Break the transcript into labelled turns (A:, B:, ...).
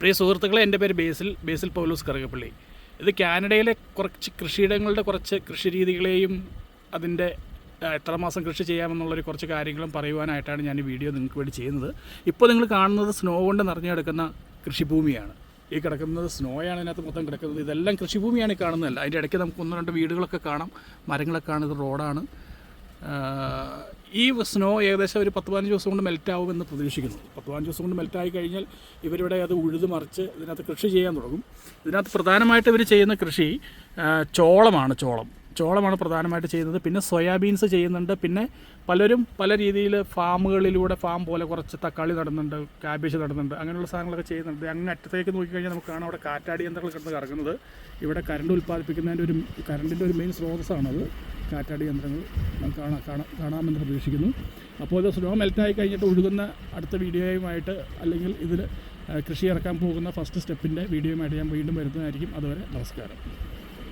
A: പ്രിയ സുഹൃത്തുക്കളെ എന്റെ പേര് ബേസിൽ ബേസിൽ പൗലോസ് കറുകപ്പള്ളി. ഇത് കാനഡയിലെ കുറച്ച് കൃഷിയിടങ്ങളുടെ കുറച്ച് കൃഷി രീതികളെയും അതിന്റെ എത്ര മാസം കൃഷി ചെയ്യാമെന്നുള്ളൊരു കുറച്ച് കാര്യങ്ങളും പറയുവാനായിട്ടാണ് ഞാൻ ഈ വീഡിയോ നിങ്ങൾക്ക് വേണ്ടി ചെയ്യുന്നത്. ഇപ്പോൾ നിങ്ങൾ കാണുന്നത് സ്നോ കൊണ്ട് നിറഞ്ഞു കിടക്കുന്ന കൃഷിഭൂമിയാണ്. ഈ കിടക്കുന്നത് സ്നോയാണ് അതിനകത്ത് മൊത്തം കിടക്കുന്നത്. ഇതെല്ലാം കൃഷിഭൂമിയാണ് കാണുന്നതല്ല അതിന്റെ ഇടയ്ക്ക് നമുക്ക് ഒന്ന് രണ്ട് വീടുകളൊക്കെ കാണാം. മരങ്ങളൊക്കെ കാണുന്നത് റോഡാണ്. ഈ സ്നോ ഏകദേശം ഒരു പത്ത് പതിനഞ്ച് ദിവസം കൊണ്ട് മെൽറ്റ് ആവുമെന്ന് പ്രതീക്ഷിക്കുന്നു. പത്ത് പതിനഞ്ച് ദിവസം കൊണ്ട് മെൽറ്റ് കഴിഞ്ഞാൽ ഇവരിവിടെ അത് ഉഴുത് മറിച്ച് ഇതിനകത്ത് കൃഷി ചെയ്യാൻ തുടങ്ങും. ഇതിനകത്ത് പ്രധാനമായിട്ട് ഇവർ ചെയ്യുന്ന കൃഷി ചോളമാണ് ചോളം. ചോളമാണ് പ്രധാനമായിട്ട് ചെയ്യുന്നത്. പിന്നെ സോയാബീൻസ് ചെയ്യുന്നുണ്ട്. പിന്നെ പലരും പല രീതിയിൽ ഫാമുകളിലൂടെ ഫാം പോലെ കുറച്ച് തക്കാളി നടന്നുണ്ട് കാബേജ് നടന്നുണ്ട് അങ്ങനെയുള്ള സാധനങ്ങളൊക്കെ ചെയ്യുന്നുണ്ട്. അങ്ങ് അറ്റത്തേക്ക് നോക്കിക്കഴിഞ്ഞാൽ നമുക്ക് കാണാം അവിടെ കാറ്റാടി യന്ത്രങ്ങൾ കിടന്ന് കറങ്ങുന്നത്. ഇവിടെ കറണ്ട് ഉൽപ്പാദിപ്പിക്കുന്നതിന്റെ ഒരു കറണ്ടിന്റെ ഒരു മെയിൻ സ്രോതസ്സാണത്. കാറ്റാടി യന്ത്രങ്ങൾ നമുക്ക് കാണാം കാണാം കാണാമെന്ന് പ്രതീക്ഷിക്കുന്നു. അപ്പോൾ ഇത് സ്നോ മെൽറ്റായി കഴിഞ്ഞിട്ട് ഒഴുകുന്ന അടുത്ത വീഡിയോയുമായിട്ട് അല്ലെങ്കിൽ ഇതിൽ കൃഷി ഇറക്കാൻ പോകുന്ന ഫസ്റ്റ് സ്റ്റെപ്പിന്റെ വീഡിയോയുമായിട്ട് ഞാൻ വീണ്ടും വരുന്നതായിരിക്കും. അതുവരെ നമസ്കാരം.